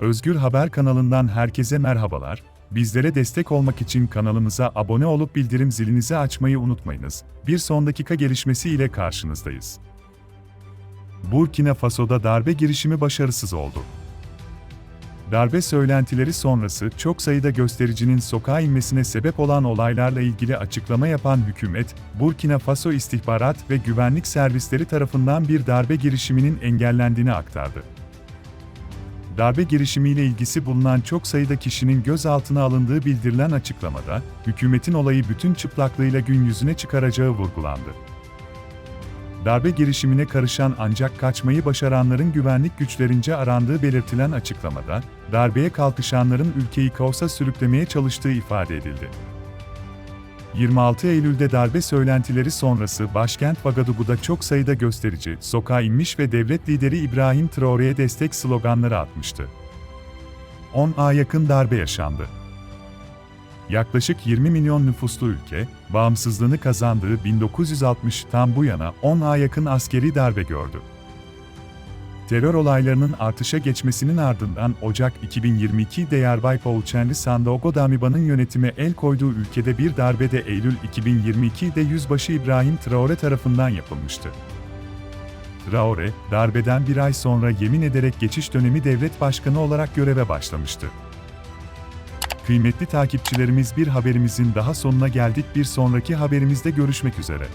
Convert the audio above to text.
Özgür Haber kanalından herkese merhabalar. Bizlere destek olmak için kanalımıza abone olup bildirim zilinizi açmayı unutmayınız. Bir son dakika gelişmesi ile karşınızdayız. Burkina Faso'da darbe girişimi başarısız oldu. Darbe söylentileri sonrası çok sayıda göstericinin sokağa inmesine sebep olan olaylarla ilgili açıklama yapan hükümet, Burkina Faso istihbarat ve güvenlik servisleri tarafından bir darbe girişiminin engellendiğini aktardı. Darbe girişimiyle ilgisi bulunan çok sayıda kişinin gözaltına alındığı bildirilen açıklamada, hükümetin olayı bütün çıplaklığıyla gün yüzüne çıkaracağı vurgulandı. Darbe girişimine karışan ancak kaçmayı başaranların güvenlik güçlerince arandığı belirtilen açıklamada, darbeye kalkışanların ülkeyi kaosa sürüklemeye çalıştığı ifade edildi. 26 Eylül'de darbe söylentileri sonrası başkent Vagadugu'da çok sayıda gösterici, sokağa inmiş ve devlet lideri İbrahim Traore'ye destek sloganları atmıştı. 10'a yakın darbe yaşandı. Yaklaşık 20 milyon nüfuslu ülke, bağımsızlığını kazandığı 1960'tan bu yana 10'a yakın askeri darbe gördü. Terör olaylarının artışa geçmesinin ardından Ocak 2022'de Diyarbakır Çenli Sandogo Damiba'nın yönetime el koyduğu ülkede bir darbe de Eylül 2022'de Yüzbaşı İbrahim Traore tarafından yapılmıştı. Traore, darbeden bir ay sonra yemin ederek geçiş dönemi devlet başkanı olarak göreve başlamıştı. Kıymetli takipçilerimiz bir haberimizin daha sonuna geldik. Bir sonraki haberimizde görüşmek üzere.